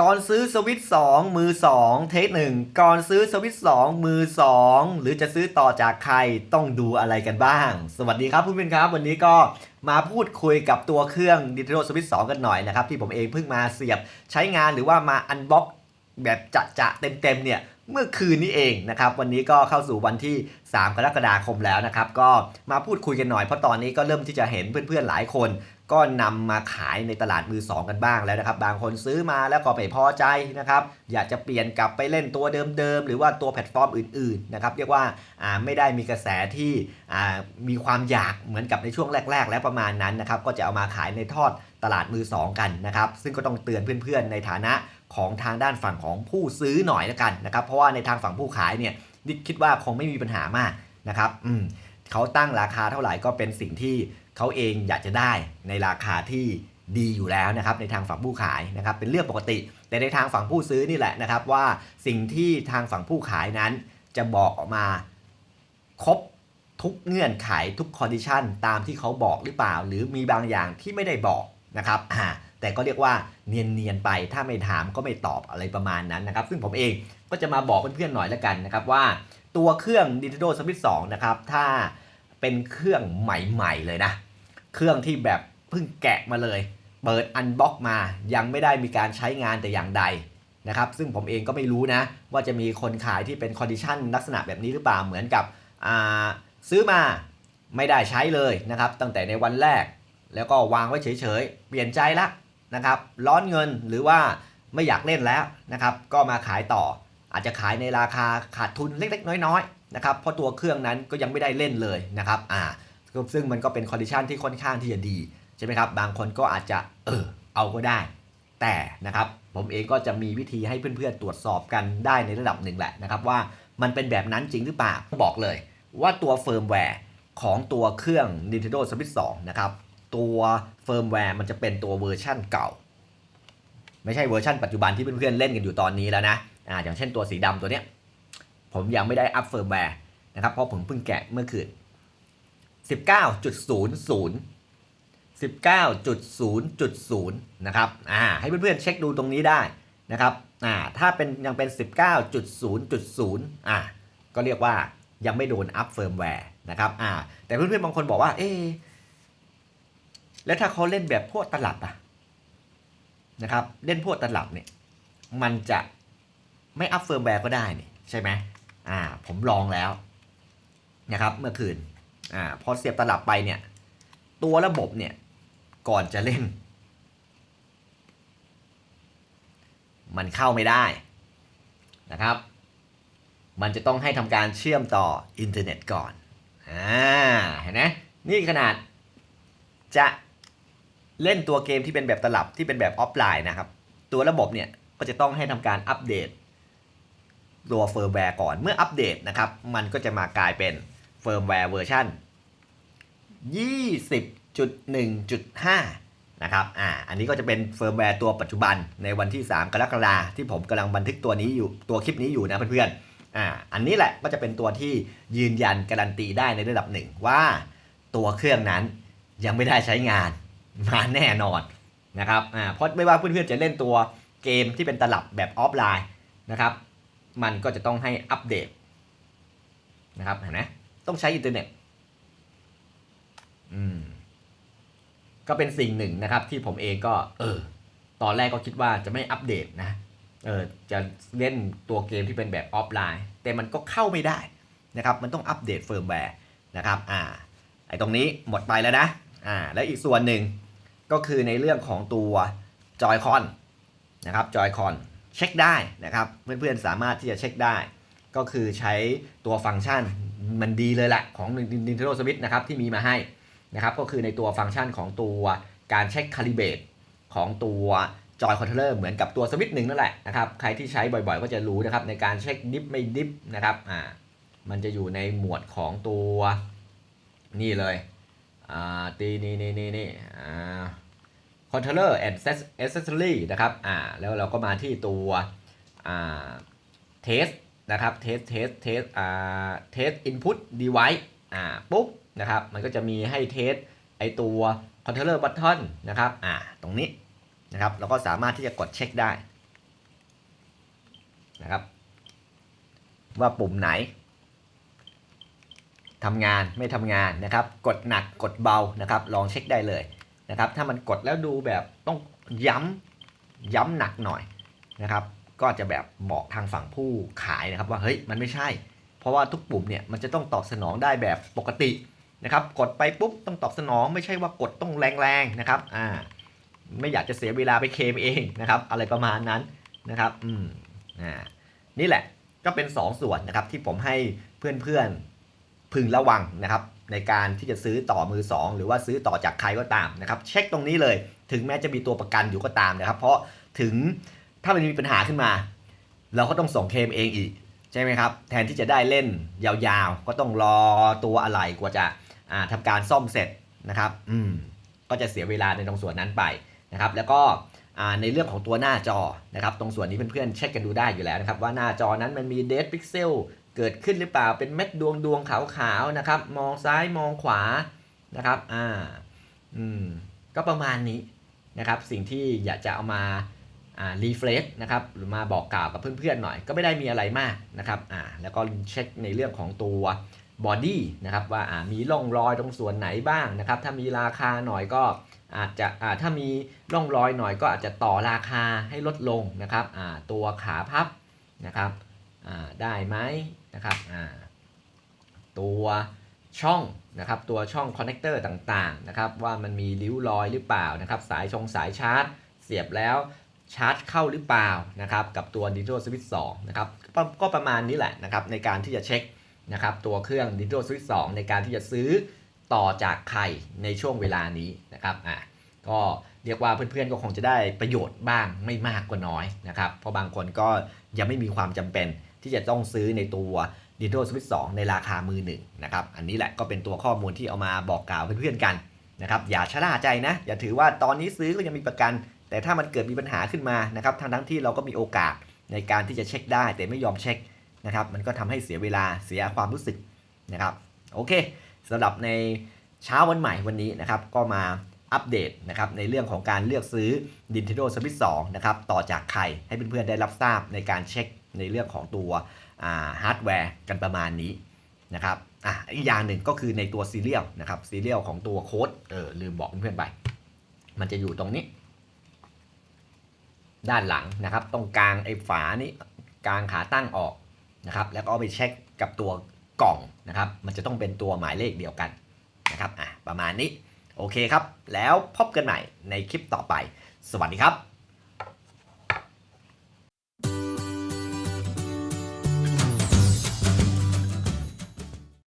ก่อนซื้อสวิตสองมือสองเทคหนึ่งก่อนซื้อสวิตสองมือสองหรือจะซื้อต่อจากใครต้องดูอะไรกันบ้าง สวัสดีครับผู้เป็นครับ วันนี้ก็มาพูดคุยกับตัวเครื่อง Nintendo Switch 2 กันหน่อยนะครับ ที่ผมเองเพิ่งมาเสียบใช้งานหรือว่ามาอันบ็อกแบบจะจะๆเต็มๆเนี่ยเมื่อคืนนี้เองนะครับ วันนี้ก็เข้าสู่วันที่ 3 กรกฎาคมแล้วนะครับ ก็มาพูดคุยกันหน่อยเพราะตอนนี้ก็เริ่มที่จะเห็นเพื่อนๆหลายคน ก็นำมาขายในตลาดมือ2กันบ้างแล้วนะครับ บางคนซื้อมาแล้วก็ไม่พอใจนะครับ อยากจะเปลี่ยนกลับไปเล่นตัวเดิมๆ หรือว่าตัวแพลตฟอร์มอื่นๆนะครับ เรียกว่าไม่ได้มีกระแสที่มีความอยากเหมือนกับในช่วงแรก ๆ แล้วประมาณนั้นนะครับ ก็จะเอามาขายในทอดตลาดมือ2กันนะครับ ซึ่งก็ต้องเตือนเพื่อนๆ ในฐานะของทางด้านฝั่งของผู้ซื้อหน่อยละกันนะครับ เพราะว่าในทางฝั่งผู้ขายเนี่ยดิคิดว่าคงไม่มีปัญหามากนะครับ อืมเขาตั้งราคาเท่าไหร่ก็เป็นสิ่งที่ เขาเองอยากจะได้ในราคาที่ดีอยู่แล้วนะครับในทางฝั่งผู้ขายนะครับเป็นเรื่องปกติ แต่ในทางฝั่งผู้ซื้อนี่แหละนะครับว่าสิ่งที่ทางฝั่งผู้ขายนั้นจะบอกออกมาครบทุกเงื่อนไขทุกคอนดิชันตามที่เขาบอกหรือเปล่า หรือมีบางอย่างที่ไม่ได้บอกนะครับอ่าแต่ก็เรียกว่าเนียนๆไปถ้าไม่ถามก็ไม่ตอบอะไรประมาณนั้นนะครับ ซึ่งผมเองก็จะมาบอกเพื่อนๆหน่อยล้วกันนะครับว่าตัวเครื่อง Nintendo Switch 2นะครับถ้าเป็นเครื่องใหม่ๆเลยนะ เครื่องที่แบบเพิ่งแกะมาเลย เปิดอันบ็อกมา ยังไม่ได้มีการใช้งานแต่อย่างใดนะครับ ซึ่งผมเองก็ไม่รู้นะ ว่าจะมีคนขายที่เป็นคอนดิชันลักษณะแบบนี้หรือเปล่าเหมือนกับอ่าซื้อมาไม่ได้ใช้เลยนะครับ ตั้งแต่ในวันแรก แล้วก็วางไว้เฉยๆ เปลี่ยนใจละนะครับ ร้อนเงินหรือว่าไม่อยากเล่นแล้วนะครับ ก็มาขายต่อ อาจจะขายในราคาขาดทุนเล็กๆ น้อยๆนะครับเพราะตัวเครื่องนั้นก็ยังไม่ได้เล่นเลยนะครับอ่า ซึ่งมันก็เป็นคอนดิชันที่ค่อนข้างที่จะดีใช่ไหมครับ บางคนก็อาจจะเออเอาก็ได้ แต่นะครับผมเองก็จะมีวิธีให้เพื่อนๆตรวจสอบกันได้ในระดับหนึ่งแหละนะครับว่ามันเป็นแบบนั้นจริงหรือเปล่าบอกเลย ว่าตัวเฟิร์มแวร์ของตัวเครื่อง Nintendo Switch 2นะครับตัวเฟิร์มแวร์มันจะเป็นตัวเวอร์ชั่นเก่า ไม่ใช่เวอร์ชั่นปัจจุบันที่เพื่อนๆเล่นกันอยู่ตอนนี้แล้วนะอ่าอย่างเช่นตัวสีดำตัวเนี้ยผมยังไม่ได้อัพเฟิร์มแวร์นะครับเพราะผมเพิ่งแกะเมื่อคืน 19.00 19.0.0 นะครับ อ่า ให้เพื่อนๆเช็คดูตรงนี้ได้นะครับ อ่า ถ้าเป็นยังเป็น 19.0.0 อ่า ก็เรียกว่ายังไม่โดนอัพเฟิร์มแวร์นะครับ อ่า แต่เพื่อนๆบางคนบอกว่า เอ๊แล้วถ้าเขาเล่นแบบพวกตลับอะนะครับ เล่นพวกตลับเนี่ย มันจะไม่อัพเฟิร์มแวร์ก็ได้นี่ใช่ไหมอ่า ผมลองแล้วนะครับ เมื่อคืน อ่าพอเสียบตลับไปเนี่ย ตัวระบบเนี่ย ก่อนจะเล่น มันเข้าไม่ได้นะครับ มันจะต้องให้ทำการเชื่อมต่ออินเทอร์เน็ตก่อนอ่าเห็นไหมนี่ขนาดจะเล่นตัวเกมที่เป็นแบบตลับที่เป็นแบบออฟไลน์นะครับ ตัวระบบเนี่ยก็จะต้องให้ทำการอัปเดตตัวเฟิร์มแวร์ก่อนเมื่ออัปเดตนะครับ มันก็จะมากลายเป็น เฟิร์มแวร์เวอร์ชัน20.1.5 นะครับ อ่า อันนี้ก็จะเป็นเฟิร์มแวร์ตัวปัจจุบันในวันที่ 3 กรกฎาคมที่ผมกำลังบันทึกตัวนี้อยู่ตัวคลิปนี้อยู่นะเพื่อนๆ อ่า อันนี้แหละก็จะเป็นตัวที่ยืนยันการันตีได้ในระดับหนึ่งว่าตัวเครื่องนั้นยังไม่ได้ใช้งานมาแน่นอนนะครับ อ่า เพราะไม่ว่าเพื่อนๆจะเล่นตัวเกมที่เป็นตลับแบบออฟไลน์นะครับ มันก็จะต้องให้อัปเดตนะครับ เห็นไหม ต้องใช้อินเทอร์เน็ตอืมก็เป็นสิ่งหนึ่งนะครับ ที่ผมเองก็ เออ ตอนแรกก็คิดว่าจะไม่อัปเดตนะ เออจะเล่นตัวเกมที่เป็นแบบออฟไลน์ แต่มันก็เข้าไม่ได้นะครับ มันต้องอัปเดตเฟิร์มแวร์นะครับ อ่า ไอ้ตรงนี้หมดไปแล้วนะ อ่า แล้วอีกส่วนหนึ่งก็คือในเรื่องของตัวจอยคอนนะครับจอยคอนเช็คได้นะครับ เพื่อนๆสามารถที่จะเช็คได้ ก็คือใช้ตัวฟังก์ชันมันดีเลยแหละของ Nintendo Switch นะครับที่มีมาให้นะครับก็คือในตัวฟังก์ชันของตัวการเช็คคาลิเบตของตัวจอยคอนโทรลเลอร์เหมือนกับตัวสวิตช์หนึ่งนั่นแหละนะครับใครที่ใช้บ่อยๆ ก็จะรู้นะครับในการเช็คดิฟไม่ดิฟนะครับอ่ามันจะอยู่ในหมวดของตัวนี่เลยอ่าตีนี่นี่นี่นี่อ่า controller and accessory นะครับอ่าแล้วเราก็มาที่ตัวอ่า test นะครับ test test test อ่า test input device อ่าปุ๊บนะครับมันก็จะมีให้ test ไอตัว controller button นะครับอ่าตรงนี้นะครับเราก็สามารถที่จะกดเช็คได้นะครับว่าปุ่มไหนทำงานไม่ทำงานนะครับ กดหนักกดเบานะครับ ลองเช็คได้เลยนะครับ ถ้ามันกดแล้วดูแบบต้องย้ำย้ำหนักหน่อยนะครับ ก็จะแบบบอกทางฝั่งผู้ขายนะครับว่าเฮ้ยมันไม่ใช่ เพราะว่าทุกปุ่มเนี่ยมันจะต้องตอบสนองได้แบบปกตินะครับ กดไปปุ๊บต้องตอบสนองไม่ใช่ว่ากดต้องแรงๆนะครับอ่าไม่อยากจะเสียเวลาไปเคมเองนะครับ อะไรประมาณนั้นนะครับอืมอ่านี่แหละก็เป็น 2ส่วนนะครับที่ผมให้เพื่อนๆพึงระวังนะครับ ในการที่จะซื้อต่อมือ 2 หรือว่าซื้อต่อจากใครก็ตามนะครับ เช็คตรงนี้เลย ถึงแม้จะมีตัวประกันอยู่ก็ตามนะครับ เพราะถึง ถ้ามันมีปัญหาขึ้นมา เราก็ต้องส่งเคลมเองอีก ใช่ไหมครับ แทนที่จะได้เล่นยาวๆ ก็ต้องรอตัวอะไรกว่าจะาทำการซ่อมเสร็จนะครับอืมก็จะเสียเวลาในตรงส่วนนั้นไปนะครับ แล้วก็ในเรื่องของตัวหน้าจอนะครับ ตรงส่วนนี้เพื่อนๆเช็คกันดูได้อยู่แล้วนะครับ ว่าหน้าจอนั้นมันมีเด d พิกเซลเกิดขึ้นหรือเปล่าเป็นเม็ดดวงดวงๆขาวๆนะครับ มองซ้ายมองขวานะครับอ่าอืมก็ประมาณนี้นะครับ สิ่งที่อยากจะเอามา รีเฟรชนะครับหรือมาบอกกล่าวกับเพื่อนๆหน่อย ก็ไม่ได้มีอะไรมากนะครับอ่าแล้วก็เช็คในเรื่องของตัวบอดี้นะครับว่าอ่ามีร่องรอยตรงส่วนไหนบ้างนะครับ ถ้ามีราคาหน่อยก็อาจจะอ่าถ้ามีร่องรอยหน่อยก็อาจจะต่อราคาให้ลดลงนะครับอ่าตัวขาพับนะครับอ่าได้ไหมนะครับอ่าตัวช่องนะครับ ตัวช่องคอนเนคเตอร์ต่างๆนะครับ ว่ามันมีริ้วรอยหรือเปล่านะครับ สายชงสายชาร์จ เสียบแล้ว ชาร์จเข้าหรือเปล่านะครับกับตัว Nitro Switch 2นะครับก็ก็ประมาณนี้แหละนะครับในการที่จะเช็คนะครับตัวเครื่อง Nitro Switch 2 ในการที่จะซื้อต่อจากใครในช่วงเวลานี้นะครับอะก็เรียกว่าเพื่อนๆก็คงจะได้ประโยชน์บ้างไม่มากก็น้อยนะครับเพราะบางคนก็ยังไม่มีความจำเป็นที่จะต้องซื้อในตัว Nitro Switch 2 ในราคามือหนึ่งนะครับอันนี้แหละก็เป็นตัวข้อมูลที่เอามาบอกกล่าวเพื่อนๆกันนะครับอย่าชะล่าใจนะ อย่าถือว่าตอนนี้ซื้อก็ยังมีประกัน แต่ถ้ามันเกิดมีปัญหาขึ้นมานะครับทั้งทั้งที่เราก็มีโอกาสในการที่จะเช็คได้ แต่ไม่ยอมเช็คนะครับ มันก็ทำให้เสียเวลาเสียความรู้สึกนะครับโอเคสำหรับในเช้าวันใหม่วันนี้นะครับ ก็มาอัปเดตนะครับในเรื่องของการเลือกซื้อ Nintendo Switch 2นะครับต่อจากใครให้เพื่อนๆได้รับทราบในการเช็คในเรื่องของตัวฮาร์ดแวร์กันประมาณนี้นะครับอะอีกอย่างหนึ่งก็คือในตัวซีเรียลนะครับซีเรียลของตัวโค้ดเออลืมบอกเพื่อนๆไป มันจะอยู่ตรงนี้ ด้านหลังนะครับ ตรงกลางไอ้ฝานี้กลางขาตั้งออกนะครับ แล้วก็เอาไปเช็คกับตัวกล่องนะครับ มันจะต้องเป็นตัวหมายเลขเดียวกันนะครับอะประมาณนี้โอเคครับ แล้วพบกันใหม่ในคลิปต่อไป สวัสดีครับ